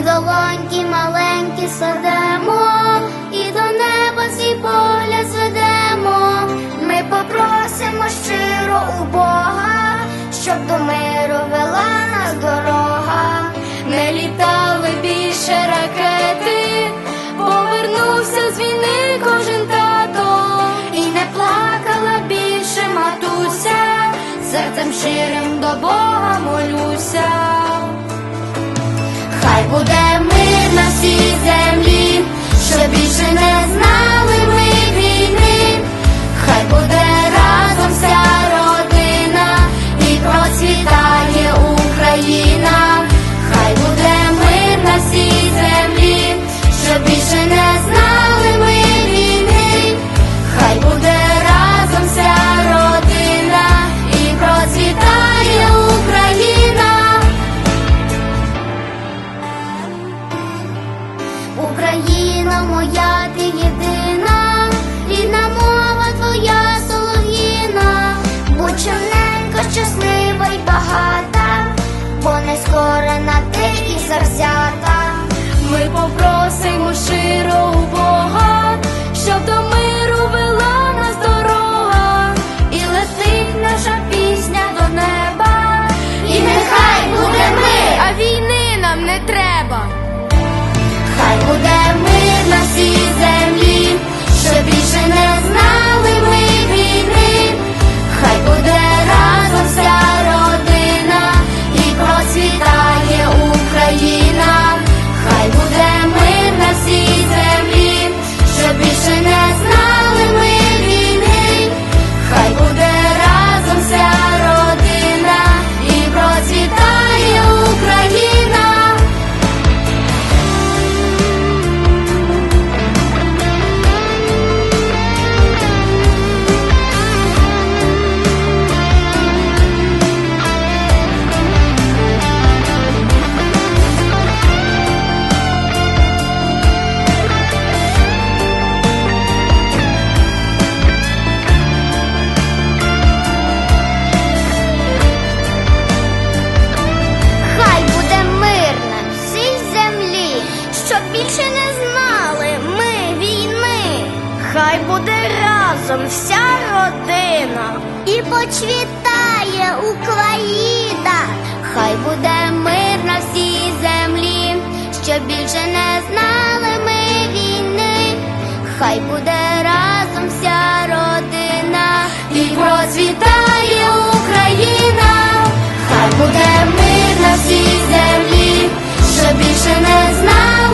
долоньки маленькі садемо, і до неба свій погляд зведемо. Ми попросимо щиро у Бога, щоб до миру вела нас дорога. Не літали більше ракети, повернувся з війни кожен тато, і не плакала більше матуся, серцем щирим до Бога молюся. Хай буде мир на всій Україна моя ти єдина, рідна мова твоя щоб більше не знали ми війни. Хай буде разом вся родина і почвітає Україна. Хай буде мир на всій землі, щоб більше не знали ми війни. Хай буде разом вся родина і процвітає Україна. Хай буде мир на всій землі, що більше не знає.